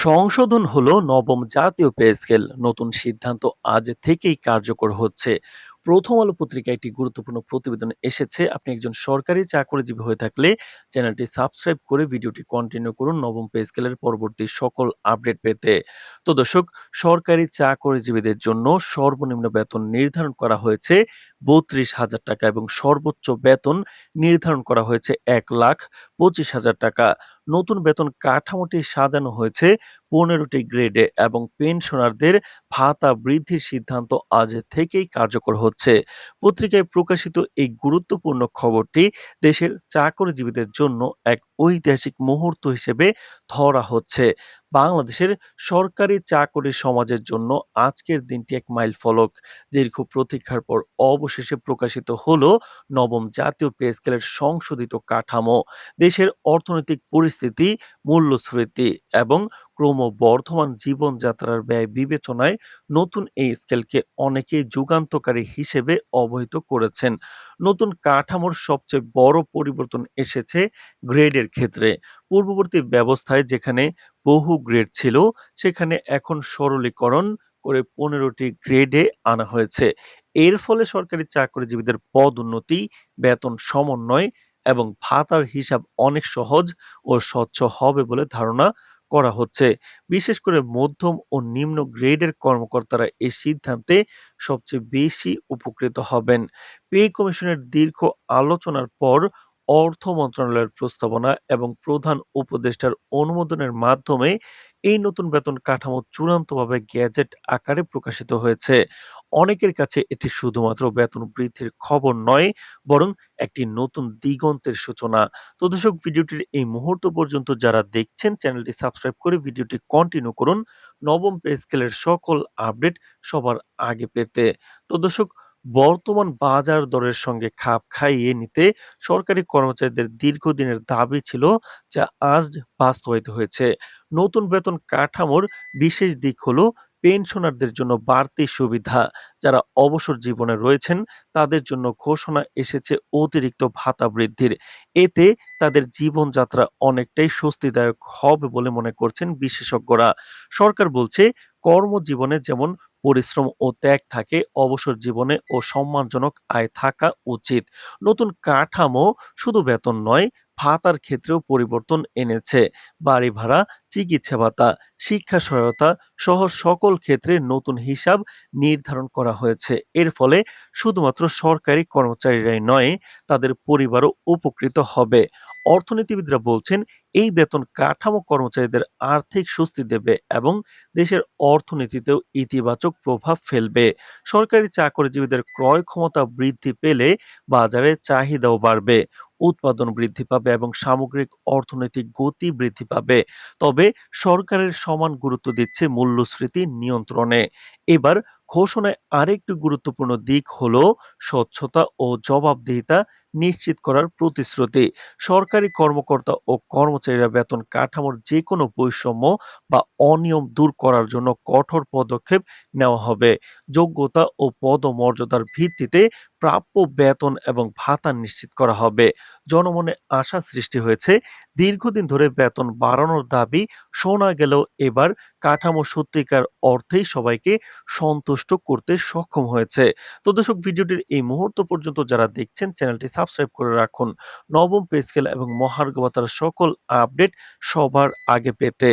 সংশোধন হলো নবম জাতীয় পে স্কেল। নতুন সিদ্ধান্ত আজ থেকেই কার্যকর হচ্ছে। প্রথম আলো পত্রিকায় একটি গুরুত্বপূর্ণ প্রতিবেদন এসেছে। আপনি একজন সরকারি চাকরিজীবী হয়ে থাকলে চ্যানেলটি সাবস্ক্রাইব করে ভিডিওটি কন্টিনিউ করুন নবম পে স্কেলের পরবর্তী সকল আপডেট পেতে। তো দর্শক, সরকারি চাকরিজীবীদের জন্য সর্বনিম্ন বেতন নির্ধারণ করা হয়েছে বত্রিশ হাজার টাকা এবং সর্বোচ্চ বেতন নির্ধারণ করা হয়েছে এক লাখ পঁচিশ হাজার টাকা। নতুন বেতন কাঠামোটি সাজানো হয়েছে পনেরোটি গ্রেডে এবং পেনশনারদের ভাতা বৃদ্ধির সিদ্ধান্ত আজ থেকেই কার্যকর হচ্ছে। পত্রিকায় প্রকাশিত এই গুরুত্বপূর্ণ খবরটি দেশের চাকরিজীবীদের জন্য এক ঐতিহাসিক মুহূর্ত হিসেবে ধরা হচ্ছে। বাংলাদেশের সরকারি চাকরি সমাজের জন্য আজকের দিনটি এক মাইল ফলক। দীর্ঘ প্রতীক্ষার পর অবশেষে প্রকাশিত হল নবম জাতীয় পে স্কেলের সংশোধিত কাঠামো। দেশের অর্থনৈতিক পরিস্থিতি, মূল্যস্ফীতি এবং ক্রমবর্ধমান জীবনযাত্রার ব্যয় বিবেচনায় নতুন এই স্কেলকে অনেকেই যুগান্তকারী হিসেবে অবহিত করেছেন। নতুন কাঠামোর সবচেয়ে বড় পরিবর্তন এসেছে গ্রেডের ক্ষেত্রে। পূর্ববর্তী ব্যবস্থায় যেখানে বহু গ্রেড ছিল, সেখানে এখন সরলীকরণ করে পনেরোটি গ্রেডে আনা হয়েছে। এর ফলে সরকারি চাকরিজীবীদের পদোন্নতি বেতন সমন্বয় এবং ভাতার হিসাব অনেক সহজ ও স্বচ্ছ হবে বলে ধারণা করা হচ্ছে। বিশেষ করে মধ্যম ও নিম্ন গ্রেডের কর্মকর্তারা এই সিদ্ধান্তে সবচেয়ে বেশি উপকৃত হবেন। পে কমিশনের দীর্ঘ আলোচনার পর অর্থ মন্ত্রণালয়ের প্রস্তাবনা এবং প্রধান উপদেষ্টার অনুমোদনের মাধ্যমে এই নতুন বেতন কাঠামো চূড়ান্তভাবে গ্যাজেট আকারে প্রকাশিত হয়েছে। অনেকের কাছে এটি শুধুমাত্র বেতন বৃদ্ধির খবর নয়, বরং একটি নতুন দিগন্তের সূচনা। তো দর্শক, ভিডিওটির এই মুহূর্ত পর্যন্ত যারা দেখছেন, চ্যানেলটি সাবস্ক্রাইব করে ভিডিওটি কন্টিনিউ করুন। নবম পে স্কেলের সকল আপডেট সবার আগে পেতে। তো দর্শক, বর্তমান বাজার দরের সঙ্গে খাপ খাইয়ে নিতে সরকারি কর্মচারীদের দীর্ঘদিনের দাবি ছিল যা আজ বাস্তবায়িত হয়েছে। নতুন বেতন কাঠামোর বিশেষ দিক হলো পেনশনারদের জন্য বাড়তি সুবিধা। যারা অবসর জীবনে রয়েছেন, তাদের জন্য ঘোষণা এসেছে অতিরিক্ত ভাতা বৃদ্ধির। এতে তাদের জীবনযাত্রা অনেকটাই স্বস্তিদায়ক হবে বলে মনে করছেন বিশেষজ্ঞরা। সরকার বলছে, কর্মজীবনে যেমন পরিশ্রম ও ত্যাগ থাকে, অবসর জীবনে ও সম্মানজনক আয় থাকা উচিত। নতুন কাঠামো শুধু বেতন নয় ভাতার ক্ষেত্রেও পরিবর্তন এনেছে। বাড়ি ভাড়া, চিকিৎসা ভাতা, শিক্ষা সহায়তা সহ সকল ক্ষেত্রে নতুন হিসাব নির্ধারণ করা হয়েছে। এর ফলে শুধুমাত্র সরকারি কর্মচারীরাই নয়, তাদের পরিবারও উপকৃত হবে। অর্থনীতিবিদরা বলছেন, এই বেতন কাঠামো কর্মচারীদের আর্থিক স্বস্তি দেবে এবং দেশের অর্থনীতিতেও ইতিবাচক প্রভাব ফেলবে। সরকারি চাকরিজীবীদের ক্রয় ক্ষমতা বৃদ্ধি পেলে বাজারে চাহিদাও বাড়বে। উৎপাদন বৃদ্ধি পাবে এবং সামগ্রিক অর্থনৈতিক গতি বৃদ্ধি পাবে। তবে সরকারের সমান গুরুত্ব দিচ্ছে মূল্যস্ফীতি নিয়ন্ত্রণে। এবার ঘোষণায় আরেকটি গুরুত্বপূর্ণ দিক হলো স্বচ্ছতা ও জবাবদিহিতা নিশ্চিত করার প্রতিশ্রুতি। সরকারি কর্মকর্তা ও কর্মচারীরা বেতন কাঠামোর যে কোনো বৈষম্য বা অনিয়ম দূর করার জন্য কঠোর পদক্ষেপ নেওয়া হবে। যোগ্যতা ও পদমর্যাদার ভিত্তিতে প্রাপ্য বেতন এবং ভাতা নিশ্চিত করা হবে। জনমনে আশা সৃষ্টি হয়েছে। দীর্ঘদিন ধরে বেতন বাড়ানোর দাবি শোনা গেলেও এবার কাঠামো সত্যিকার অর্থেই সবাইকে সন্তুষ্ট করতে সক্ষম হয়েছে। তো দর্শক, ভিডিওটির এই মুহূর্ত পর্যন্ত যারা দেখছেন চ্যানেলটি সাবস্ক্রাইব করে রাখুন। নবম পে স্কেল এবং মহার্ঘ ভাতার সকল আপডেট সবার আগে পেতে।